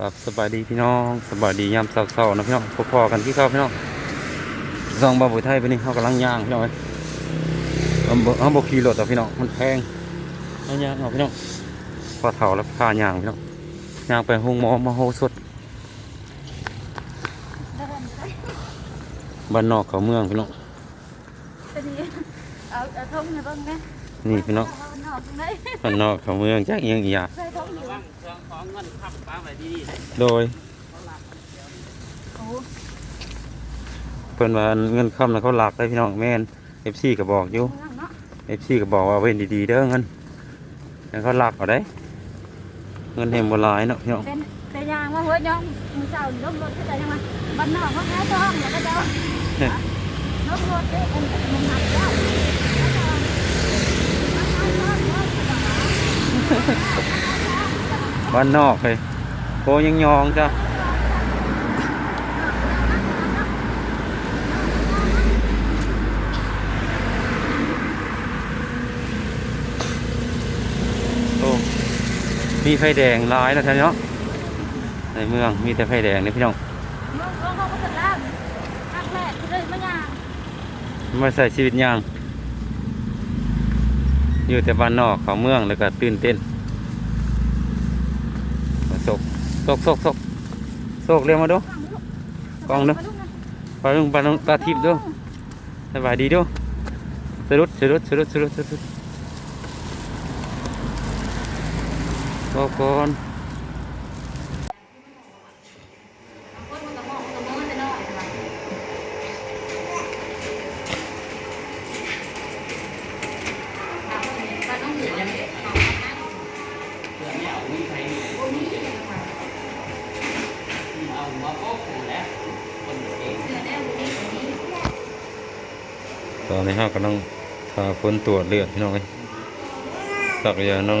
ครับสบายดีพี่น้องสบายดียามเช้าๆนะพี่น้องพอๆกันที่เข้าพี่น้องซองบาบุไทยไปนี่เขากำลังย่างพี่น้องเอ้ยเอาบ่เอาบขี่รถอะพี่น้องมันแพงเอาย่างเอาพี่น้องพอเท่าแล้วพาย่างพี่น้องย่างไปห้องหมอมาโฮสดบ้านนอกเขาเมืองพี่น้องจะดีเอาเอาทงให้เบิ่งนะนี่พี่น้องเอานอกตรงไหนบ้านนอกเขาเมืองจากเอียงอีหยาใส่ทงอยู่โดยโอ้เพิ่นว่าเงินค่ำนะเขาหลักได้พี่น้องแม่นเอฟซีก็บอกอยู่เมืองเนาะเอฟซีก็บอกว่าเว้นดีๆเด้อเงินแล้วเขาหลักเอาได้ เงินเฮมโบราณเนาะพี่น้องเป็นเป็นยางว่าหัวย่องมือเสาล้มรถเข้าใจยังไงบ้านนอกเขาแค่ทองแล้วก็เจ้าล้มรถเด้อมันมันหนักเจ้า บ้านนอกเลยโคยังยองจ้ะโอ้มีไฟแดงหลายแล้วท่านเนาะในเมืองมีแต่ไฟแดงนี่พี่น้องเมืองเขาเขาก็เป็นล่างครั้งแรกเลยมายางมาใส่ชีวิตยาง อยู่แต่บ้านนอกเขาเมืองแล้วก็ตื่นเต้นโศก โซกโซกโซกโซกเรียกมาดูกล้องเนอะปลาลุงปลาลุงปลาทิพย์ดูสบายดีดูสรุดสรุดสรุดสรุดสรุดบอกก่อน ตอนนี้เรากำลังทาคนตรวจเลือดพี่น้องเอ้สักอย่างน้อง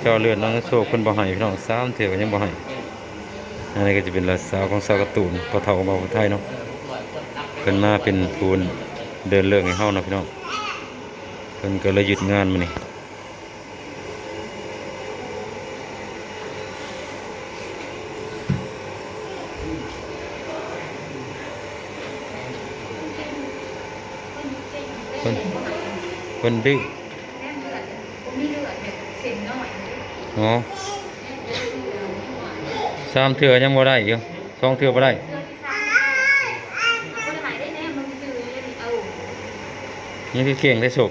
เจ้าเลือดน้องโชคคนบ่ให้พี่น้องสามเถื่อก็ยังบ่ให้อันนี้ก็จะเป็นลาสาวของสาวกร์ตูนพอเท่าของบ่าวไทยเนาะเพิ่นมาเป็นทูนเดินเรื่องให้เฮาเนาะพี่น้องเพิ่นก็เลยหยุดงานมื้อนี้เพิ่น คนดื้ออ๋อสามเถื่อยังบ่ได้อีกสองเถื่อบ่ได้ยังคือเก่งได้สุก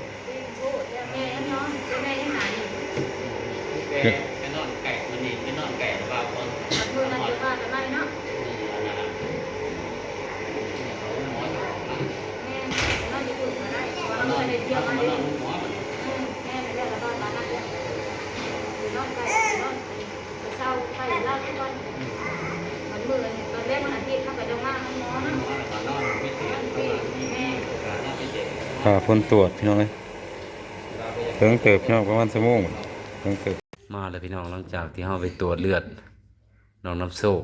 ไปนอนไก่มันนี่ไปนอนไก่บางคนนอนนี่นะหมอนนอนนอนหมอน นอนนอนพิเศษประมาณนี้การนอน พิเศษพาคนตรวจพี่น้องเอ้ยเพิ่งเติบพี่น้องประมาณชั่วโมงเพิ่งเติบมาเลยพี่น้องหลังจากที่เฮาไปตรวจเลือดน้องน้ำโซก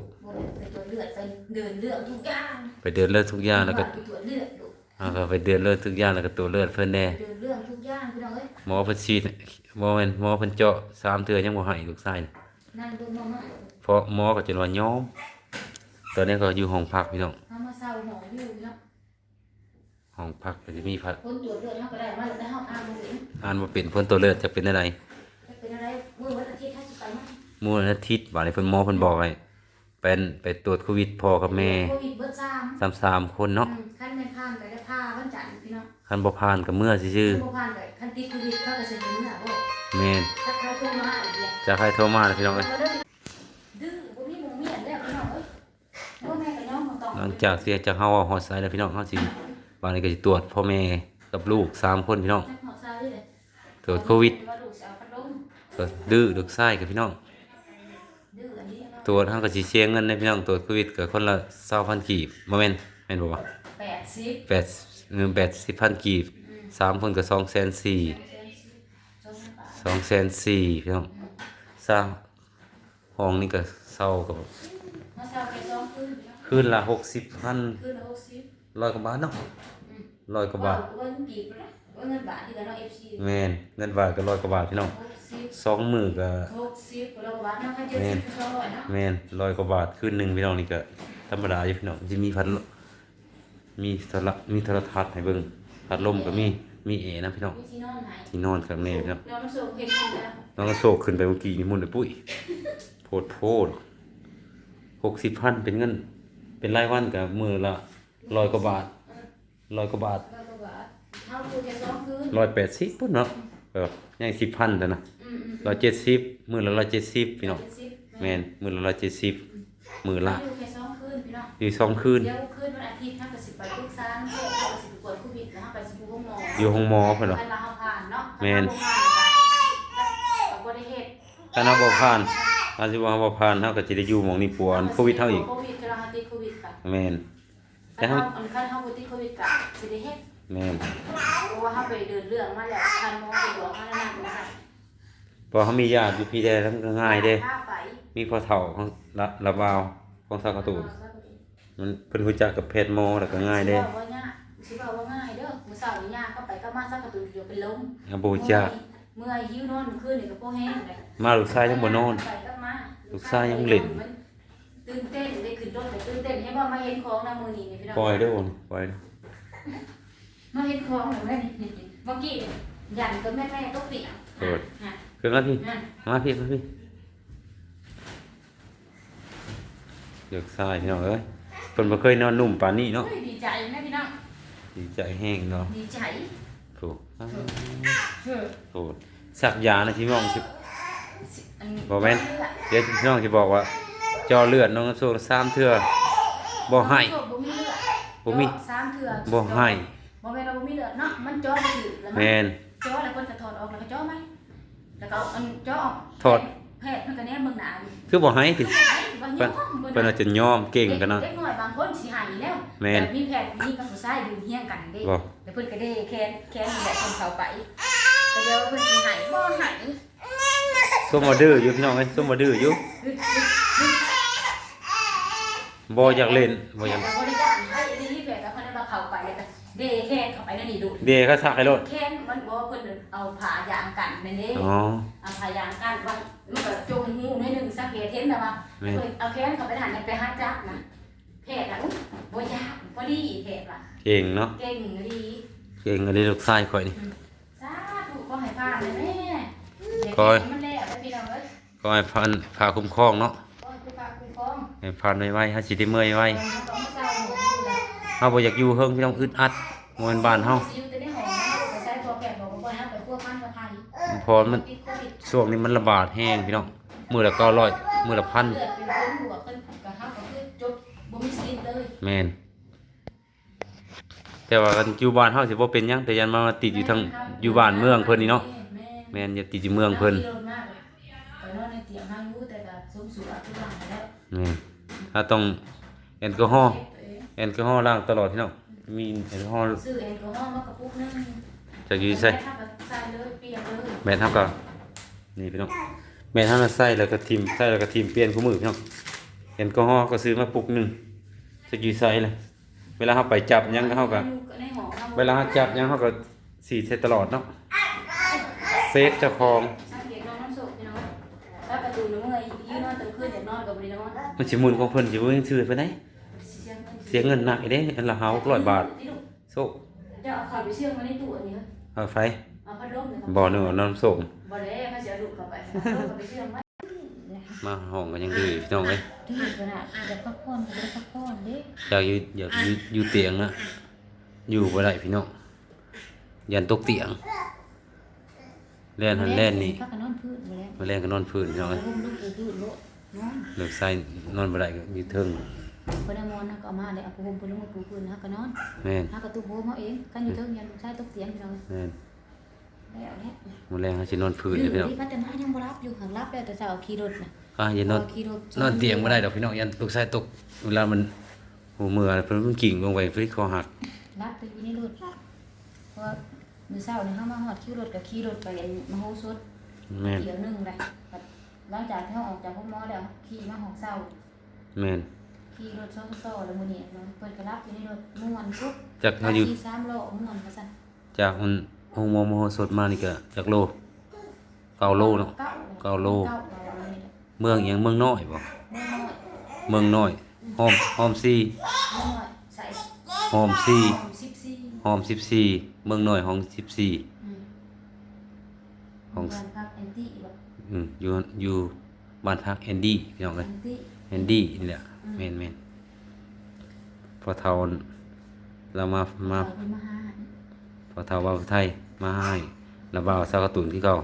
เลือดไปเดินเลือดทุกอย่างไปเดินเลือดทุกอย่างแล้วก็ตรวจเลือดลูกอ่าก็ไปเดินเลือดทุกอย่างแล้วก็ตรวจเลือดเพิ่นแน่เดินเลือดทุกอย่างพี่น้องเอ้ยหมอเพิ่นฉีดหมอแม่นหมอเพิ่นเจาะสามเทื่อยังบ่ให้ลูกชายน่ะนั่งดูมามาเพราะหมอก็จนว่ายอมตอนนี้ก็อยู่ห้องพักพี่น้องทำมาเศร้าหมออยู่พี่น้อง ห้องพักก็จะมีพัดคนตรวจเลือดเขาก็ได้มาแล้วเขาอ่านมาถึงอ่านบ่เป็นเพิ่นตรวจเลือดจะเป็นอะไรเป็นอะไรเมื่อวันอาทิตย์ถ้าจะไปมั้งมื้ออาทิตย์บัดนี้เพิ่นหมอเพิ่นบอกให้เป็นไปตรวจโควิดพ่อกับแม่โควิดเบิร์ดซ้ำสามๆคนเนาะขั้นไม่ผ่านไปได้ผ้าวันจันทร์พี่น้องคันบ่ผ่านก็เมื่อซื่อขั้นบ่ผ่านไปขั้นติดโควิดเขาก็เสียเงินอะโอ้ๆแม่นถ้าใครโทรมาอีกเนี่ยจะให้โทรมาเลยพี่น้องเอ้ยดื้อบ่มีหมูเมียนแล้วพี่น้องเอ้ยพ่อแม่ก็ย่อมมาต้องหลังจากเสียจากเฮาเอาฮอดไซด์แล้วพี่น้องเฮาสิ บัดนี้ก็สิตรวจพ่อแม่กับลูกสามคนพี่น้องจักหอซาเลยตรวจโควิดว่าลูกสิเอาพัดลมตรวจดื้อลูกชายกับพี่น้องดื้ออันนี้เนาะตรวจเฮาก็สิเสียเงินในพี่น้องตรวจโควิดก็คนละ20,000กีบบ่แม่นแม่นบ่วะแปดสิบแปดเงิน80,000กีบสามคนก็2,400สองพันบาทสองแสนสี่พี่น้องสร้างห้องนี่ก็เศร้ากับมาเศร้าแค่สองคืนพี่น้องคืนละหกสิบพันคืนละหกสิบ ร้อยกว่าบาทเนาะร้อยกว่าบาทเวันกีบละวว่าเงินบาทที่กันเนาะ FC แม่นเงินบาทก็ร้อยกว่าบาทพี่น้อง60สองมือก็60แล้วก็บาทเนาะคันเจ็ดสิบก็ร้อยเนาะแม่นร้อยกว่าบาทคืนหนึงพี่น้องนี่ก็ธรรมดาอยู่พี่น้องจะมีพัดลมมีโทรมีโทรทัศน์ให้เบิ่งพัดลมก็มีมีแอร์นะพี่น้องมีที่นอนไหนที่นอนข้างในพี่น้องนอนมันสูงเห็นอยู่แล้วน้องก็โศกขึ้นไปเมื่อกี้นี่มุ่นเลยปุ้ยโพดโพดหกสิบพันเป็นเงิน เป็นรายวันกับมือละ ร้อยกว่าบาทร้อยกว่าบาทแล้วก็บาทเท่าอยู่แค่สองคืนร้อยแปดสิบปุ๊บเนาะเออยังสิบพันแต่นะอืมๆร้อยเจ็ดสิบมือละร้อยเจ็ดสิบพี่น้องเจ็ดสิบแมนมือละร้อยเจ็ดสิบมือละอยู่แค่สองคืนพี่น้องอยู่สองคืนเดี๋ยวคืนวันอาทิตย์ถ้าเกิดสิไปปรึกษาเพื่อนถ้าเกิดสิไปตรวจโควิดนะไปสิไปห้องหมออยู่ห้องหมอเพิ่นเหรอคันเราเอาผ่านเนาะแม่นคัเราผ่านแล้วก็บ่ได้เฮ็ดถ้าเราบ่ผ่านอาสิว่าเราบ่ผ่านเฮาก็สิได้อยู่หม่องนี้ปวนโควิดเฮาอีกโควิดเราติดโควิดกันแม่น แต่คันเฮาเฮาอันคันเฮาบ่ติดโควิดกันสิได้เฮ็ดแม่นเพราะว่าเฮาไปเดินเรื่องมาแล้วคันหมอไปบอกว่านั่นน่ะพอเขามีญาติอยู่พี่แดทำก็ง่ายเด้ พาไปมีพ่อเฒ่าของละละบาวของสาวการะตูนมันเพิ่นรู้จักกับแพทย์หมอแล้วก็ง่ายเด้สิว่าว่าง่ายสิว่าว่าง่ายเด้อมื้อเช้านี่ย่าเข้าไปก็มาซักกระตุนเดี๋ยวเป็นลมอาบูจาเมื่อยหิวนอนคืนนี่ก็บ่แห้งเลย มาลูกชายยังบ่นอน ไปก็มาลูกชายยังเล่น ตื่นเต้นได้ขึ้นรถแต่ตื่นเต้นให้ว่ามาเห็นของนะมื้อนี้นี่พี่น้องปล่อยเด้อโอนปล่อยเด้อมาเห็นของแล้วแม่นี่เมื่อกี้ยันก็แม่แม่ๆตกเตียงเปิดน่ะขึ้นมาพี่นั่นมาพี่มาพี่เลือกชายพี่น้องเอ้ยเพิ่นบ่เคยนอนนุ่มปานนี้เนาะเฮ้ยดีใจนะพี่น้องดีใจแห้งเนาะดีใจถูกเออถูกสักยานะที่มองสิอันบ่แม่น เดี๋ยวพี่น้องสิบอกว่า จอเลือดน้องโซ่สามเทื่อบ่ให้บ่มีเลือดบ่มีเจาะสามเถื่อบ่ให้บ่แม่นว่าบ่มีเลือดเนาะมันเจ่อบ่ถือแล้วมัแม่นเจ่อแล้วเพิ่นก็ถอดออกแล้วก็เจ่อไหมแล้วก็เอาอันเจ่อออกถอดแพทย์เพิ่นก็แนมเบิ่งหน้าอยู่คือบ่ให้ติไอ้ว่ายอมเพิ่นอาจจะยอมเก่งกันเนาะเด็กน้อยบางคนสิหายแล้วแม่นต่มีแพทย์มีกับผู้ชายอยู่เฮียงกันเด้บ่แล้วเพิ่นก็ได้แค้นแค้นนี่แหละเพิ่นเข้าไปแต่เดี๋ยวเพิ่นสิหายบ่หายส้มบ่ดื้ออยู่พี่น้องเอ้ยส้มบ่ดื้ออยู่ บ่อยากเล่นบ่อยากแล้วบ่ได้ย่านไอ้นี่แพทย์ก็เพิ่นได้ว่าเข้าไปแล้วก็เด้แค้นเข้าไปนั่นนี่ดูเดก็ซักให้รถแค้นมันบ่เพิ่นเอาผ้ายางกันนั่นเด้อ๋อเอาผ้ายางกันว่ามันก็จงหูหน่อยหนึงสังเกตเห็นแล้วว่าแม่นเพิ่นเอาแค้นเข้าไปหันไปหาจักนะแพทย์อะอุ๊ยบ่ยากพอดีแพทย์ว่ะเก่งเนาะเก่งดีเก่งอันนี้ลูกชายข่อยนี่สาธุขอให้ผ่านเลยแม่เด็กขอให้มันแล้วได้พี่น้องเอ้ยก็ให้พันพาคุ้มครองเนาะขอให้ผู้ปกคุ้ มครองให้พันไว้ๆให้สิได้เมื่อยไว้เออมันต้องเศร้าหมดอยู่แล้วเฮาบ่อยากอยู่เฮิงพี่น้องอึดอัดบ่แม่นบ้านเฮาสิอยู่แต่ในห้องนะไปใช้ตัวแปดบอกว่าบ่ให้ไปพวกมันกับไผพอมันติดโควิดช่วงนี้มันระบาดแห้งพี่น้องมื้อละ900มื้อละพันเลือดเป็นคนบวกขึ้นกับเฮาก็คือจบบ่มีสิทธิ์เลยแม่นแต่ว่ากันอยู่บ้านเฮาสิบ่เป็นหยังแต่ยันมาติดอยู่ทางอยู่บ้านเมืองเพิ่นนี่เนาะแม่แม่นอย่าติดอยู่เมืองเพิ่นโดนมากเลยไปนอนในเตียงนั่งอยู่แต่ก็สมสู่ทุกอย่างแล้วแม่น ถ้าต้องแอลกอฮอล์เก็บตัวเองแอลกอฮอล์ล้างตลอดพี่น้องมีแอลกอฮอล์ซื้อแอลกอฮอล์มากระปุกนึงจากอยู่ใส่แม่ทำกับใส่เลยเปียกเลยแม่นเฮาก็นี่พี่น้องแม่นเฮาน่ะใส่แล้วก็ทิ่มใส่แล้วก็ทิ่มเปลี่ยนคู่มือพี่น้องแอลกอฮอล์ก็ซื้อมาปุกหนึงจากอยู่ใส่เลยเวลาเฮาไปจับหยังก็เฮาก็ในหอครับเวลาจับหยังเขาก็สีดใส่ตลอดเนาะเซฟเจ้าของ ตูน้ำเมื่อยยืนนอนตะคืนอยากนอนกับบริโนอนมันสิหมุนของเพิ่นสิบ่ยังซื้อไปไหนเสียเงินหนักอีเด้อันละเฮา600บาทโซจะเอาข่าวไปเชื่อมมาในตู้อันนี้เอาไฟเอาพัดลมเลยบ่อหนึงเอาน้ำส้มบ่ได้เขาจะดุเข้าไปเอาไปเชื่อมไว้มาห้องก็ยังดื้อพี่น้องเอ้ยดื้อขนาดจะพักผ่อนจะพักผ่อนดิอยากอยู่อยากอยู่อยู่เตียงนะอยู่บ่ได้พี่น้องยันตกเตียงแล่นหันแล่นนี่ มาแล้วมาแล่นก็นอนพื้นพี่น้องเอ้ยลุ่มลูกพื้นโลนอนเลิกใส่นอนบ่ได้ก็อยู่เทิงเพิ่นนอนนะก็เอามาเลยเอาผ้าห่มเพิ่นลงมาปูพื้นนะก็นอนแม่นหากระตุกโฮมเฮาเองกันอยู่เทิงยันใช้ตกเตียงพี่น้องแม่นแล้วแหละมื้อแรงเขาสินอนพื้นดื้เด้ออพี่น้องดิพัฒนายังบ่รับอยู่หังรับแล้วแต่เช้าขี่รถน่ะก็อย่านอนขี่รถนอนเตียงไม่ได้ดอกพี่น้องยันลูกชายตกเวลามันหัวมือเพิ่นมันกิ่งลงไปเพิ่นคอหักรับไปอยู่ในรถเพราะว่ามื้อเช้านี่เฮามาฮอดขี่รถก็ขี่รถไปมโหสถ แม่นเดี๋ยวหนึงได้หลังจากที่เฮาออกจากห้องหมอแล้วขี่มาห้องเช้าแม่นขี่รถสองต่อแล้วมื้อนี้เนาะเพิ่นก็รับอยู่ในรถม่วนปุ๊บจากเขาอยู่ขี่3โลม่วนว่าซั่นจากมันห้องหมอมโหสถมานี่ก็จักโลเก้าโลเนาะเก้าเก้าโลเก้าเราเลยเมืองอิหยังเมืองน้อยบ่เมื่อน้อยเมืองน้อยหอมหอมซีเมื่อน้อยใส่หอมซีหอมสิบสี่หอมสิบสี่เมืองน้อยหอมสิบสี่อืมของบ้านพักแอนตี้แบบอืมอยู่อยู่บ้านพักแอนดี้พี่น้องแอเอ้ยนตี้แอนดี้นี่แหละแม่นแม่นพอเท่าเรามามาเราเป็นมาหาพอเท่าว่าไทยมาให้แล้วบ่าวสาวการ์ตูนที่เก่า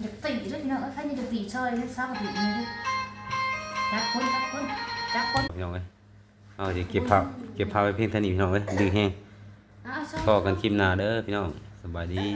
อย่าตีด้วยพี่น้องเอ้ยใครจะตีช่อยเล่นซ้ำตีมือด้วยจับคนจับคนจับคนพี่น้องเอ้ยเอาสิเก็บภาพเก็บภาพไว้เพียงเท่านี้พี่น้องเอ้ยดึงแห้งอะช่อยพอกันคลิปหน้าเด้อพี่น้องสบายดี